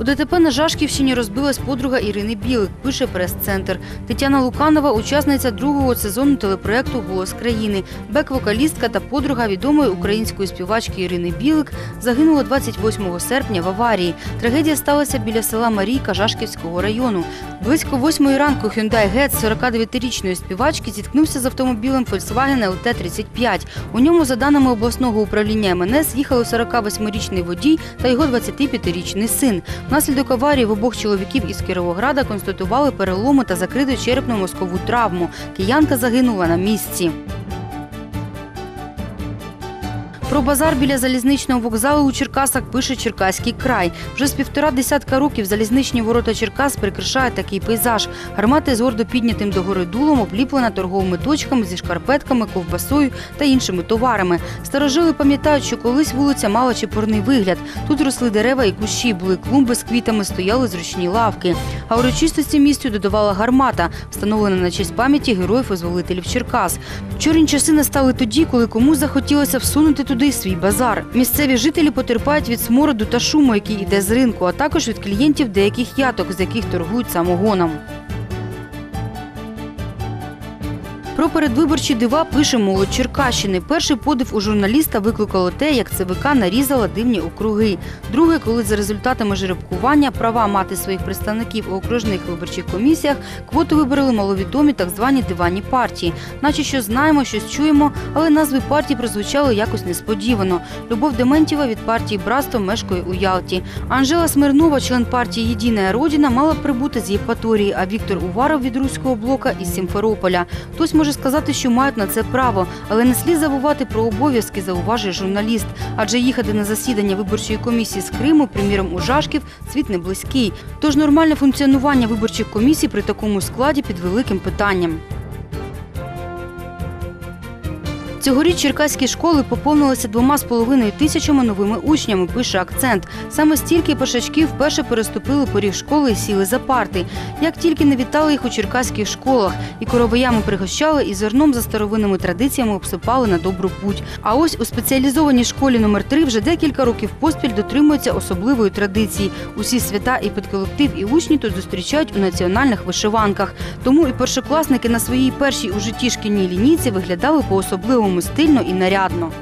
У ДТП на Жашківщині розбилась подруга Ірини Білик, пише прес-центр. Тетяна Луканова – учасниця другого сезону телепроекту «Голос країни». Бек-вокалістка та подруга відомої української співачки Ірини Білик загинула 28 серпня в аварії. Трагедія сталася біля села Марійка Жашківського району. Близько восьмої ранку Hyundai Getz 49-річної співачки зіткнувся з автомобілем Volkswagen LT-35. У ньому, за даними обласного управління МНС, їхали 48-річний водій та його 25-річний син. Внаслідок аварії в обох чоловіків із Кіровограда констатували переломи та закриту черепно-мозкову травму. Киянка загинула на місці. Про базар біля залізничного вокзалу у Черкасах пише Черкаський край. Вже з півтора десятка років залізничні ворота Черкас прикрашають такий пейзаж. Гармати з гордо піднятим догори дулом обліплена торговими точками зі шкарпетками, ковбасою та іншими товарами. Старожили пам'ятають, що колись вулиця мала чепурний вигляд. Тут росли дерева і кущі, були клумби з квітами, стояли зручні лавки. А урочистості місцю додавала гармата, встановлена на честь пам'яті героїв-визволителів Черкас. Чорні часи настали тоді, коли комусь захотілося всунути туди свій базар. Місцеві жителі потерпають від смороду та шуму, який йде з ринку, а також від клієнтів деяких яток, з яких торгують самогоном. Про передвиборчі дива пише молодь Черкащини. Перший подив у журналіста викликало те, як ЦВК нарізала дивні округи. Друге, коли за результатами жеребкування права мати своїх представників у окружних виборчих комісіях квоту вибрали маловідомі так звані диванні партії. Наче що знаємо, щось чуємо, але назви партій прозвучали якось несподівано. Любов Дементєва від партії Братство мешкає у Ялті. Анжела Смирнова, член партії Єдина Родина, мала прибути з Євпаторії, а Віктор Уваров від руського блока із Сімферополя. Хтось може сказати, що мають на це право, але не слід забувати про обов'язки, зауважує журналіст. Адже їхати на засідання виборчої комісії з Криму, приміром у Жашків, світ не близький. Тож нормальне функціонування виборчих комісій при такому складі під великим питанням. Цьогоріч черкаські школи поповнилися двома з половиною тисячами новими учнями, пише акцент. Саме стільки першачків вперше переступили поріг школи і сіли за парти. Як тільки не вітали їх у черкаських школах, і короваями пригощали, і зерном за старовинними традиціями обсипали на добру путь. А ось у спеціалізованій школі номер 3 вже декілька років поспіль дотримуються особливої традиції. Усі свята і підколектив, і учні тут зустрічають у національних вишиванках. Тому і першокласники на своїй першій у житті шкільній лінійці виглядали по-особливому стильно і нарядно.